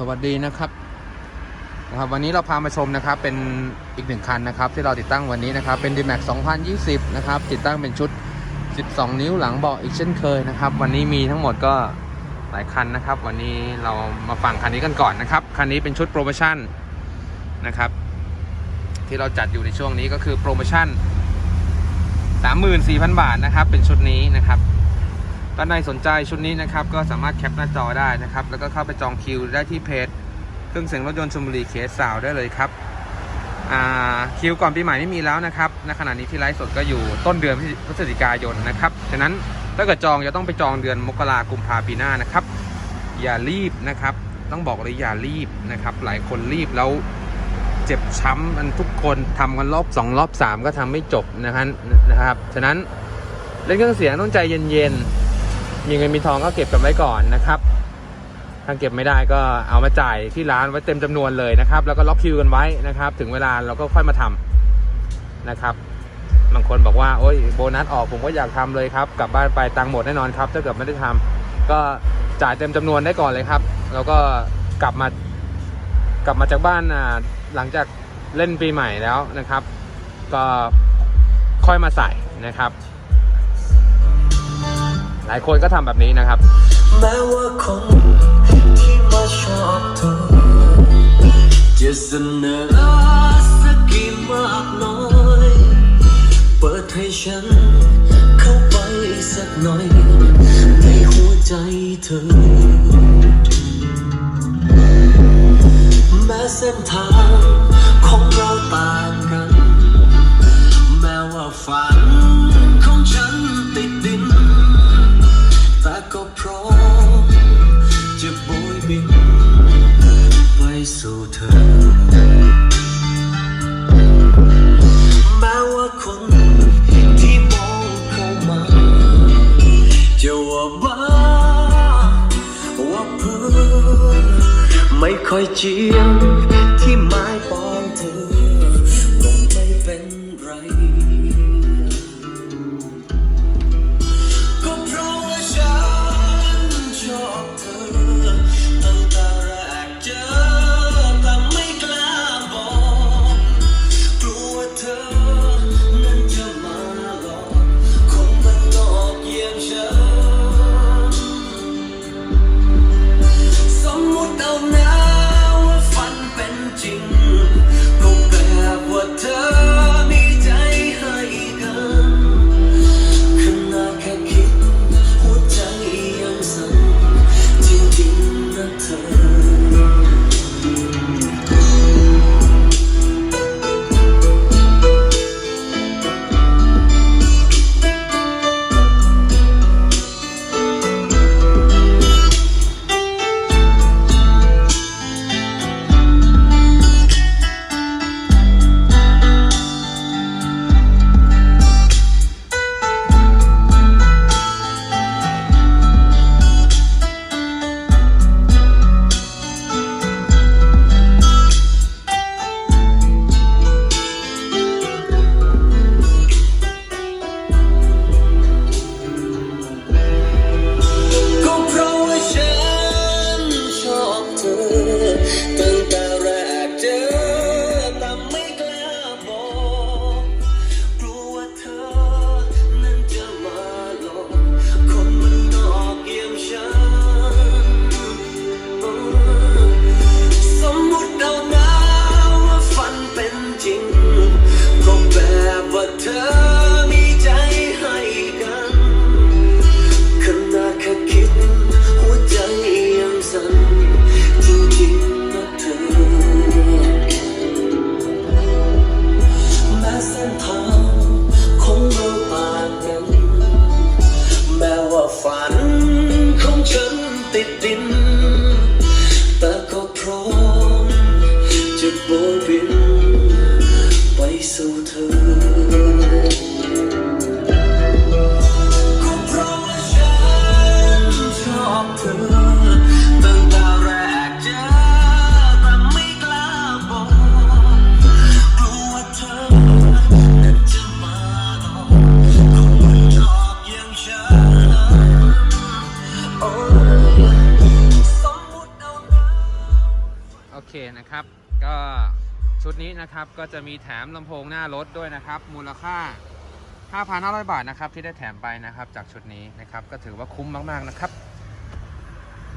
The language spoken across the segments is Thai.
สวัสดีนะครับนะครับวันนี้เราพามาชมนะครับเป็นอีกหนึ่งคันนะครับที่เราติดตั้งวันนี้นะครับเป็น D-Max 2020 นะครับติดตั้งเป็นชุด 12 นิ้วหลังเบาะอีกเช่นเคยนะครับวันนี้มีทั้งหมดก็หลายคันนะครับ วันนี้เรามาฟังคันนี้กันก่อนนะครับคันนี้เป็นชุดโปรโมชั่นนะครับที่เราจัดอยู่ในช่วงนี้ก็คือโปรโมชั่น 34,000 บาทนะครับเป็นชุดนี้นะครับ ท่านใดสนใจชุดนี้นะครับก็สามารถแคปหน้าจอได้นะครับ แล้วก็เข้าไปจองคิวได้ที่เพจเครื่องเสียงรถยนต์ชลบุรีเคสสาวได้เลยครับคิวก่อนปีใหม่ไม่มีแล้วนะครับณขณะนี้ที่ไลฟ์สดก็อยู่ต้นเดือนพฤศจิกายนนะครับฉะนั้นถ้าเกิดจองจะต้องไปจองเดือนมกรากุมภาปีหน้านะครับ อย่ารีบนะครับ ต้องบอกเลยอย่ารีบนะครับ หลายคนรีบแล้วเจ็บช้ำกันทุกคนทำกันรอบสองรอบสามก็ทำไม่จบนะครับนะครับ ฉะนั้นเล่นเครื่องเสียงต้องใจเย็นๆ มีเงินมีทองก็เก็บกันไว้ก่อนนะครับถ้าเก็บไม่ได้ก็เอามาจ่ายที่ร้านไว้เต็มจำนวนเลยนะครับ แล้วก็ล็อกคิวกันไว้นะครับ ถึงเวลาเราก็ค่อยมาทำนะครับบางคนบอกว่าโอ้ยโบนัสออกผมก็อยากทำเลยครับ กลับบ้านไปตังค์หมดแน่นอนครับถ้าเกิดไม่ได้ทำก็จ่ายเต็มจำนวนได้ก่อนเลยครับ แล้วก็กลับมากลับมาจากบ้านอ่าหลังจากเล่นปีใหม่แล้วนะครับ ก็ค่อยมาใส่นะครับ หลายคนก็ทำแบบนี้นะครับ แม้ว่าคนที่มาชอบเธอจะเสนอสักกี่มากน้อย เปิดให้ฉันเข้าไปสักหน่อย ในหัวใจเธอ แม้เส้นทางของ ว่าเพื่อไม่ค่อยเจียมที่ไม้ปองเธอ ฝันของฉันติดดิน เคนะครับ ก็ชุดนี้นะครับก็จะมีแถมลำโพงหน้ารถด้วยนะครับ มูลค่า 5,500 บาทนะครับที่ได้แถมไปนะครับจากชุดนี้นะครับ ก็ถือว่าคุ้มมากๆนะครับ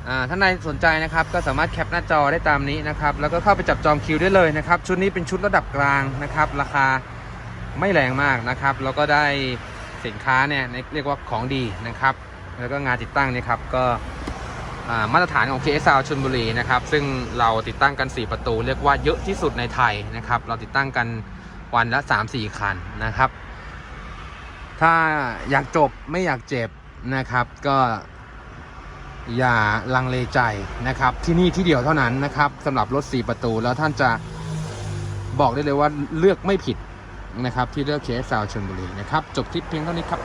อ่าท่านใดสนใจนะครับก็สามารถแคปหน้าจอได้ตามนี้นะครับ แล้วก็เข้าไปจับจองคิวได้เลยนะครับ ชุดนี้เป็นชุดระดับกลางนะครับ ราคาไม่แรงมากนะครับ แล้วก็ได้สินค้าเนี่ยเรียกว่าของดีนะครับ แล้วก็งานติดตั้งนี่ครับก็ มาตรฐานของ KS ชลบุรีนะครับ ซึ่งเราติดตั้งกัน 4 ประตู เรียกว่าเยอะที่สุดในไทยนะครับ เราติดตั้งกันวันละ 3-4 คันนะครับ ถ้าอยากจบไม่อยากเจ็บนะครับ ก็อย่าลังเลใจนะครับ ที่นี่ที่เดียวเท่านั้นนะครับสำหรับรถ 4 ประตู แล้วท่านจะบอกได้เลยว่าเลือกไม่ผิดนะครับ ที่เลือก KS ชลบุรีนะครับ จบคลิปเพียงเท่านี้ครับ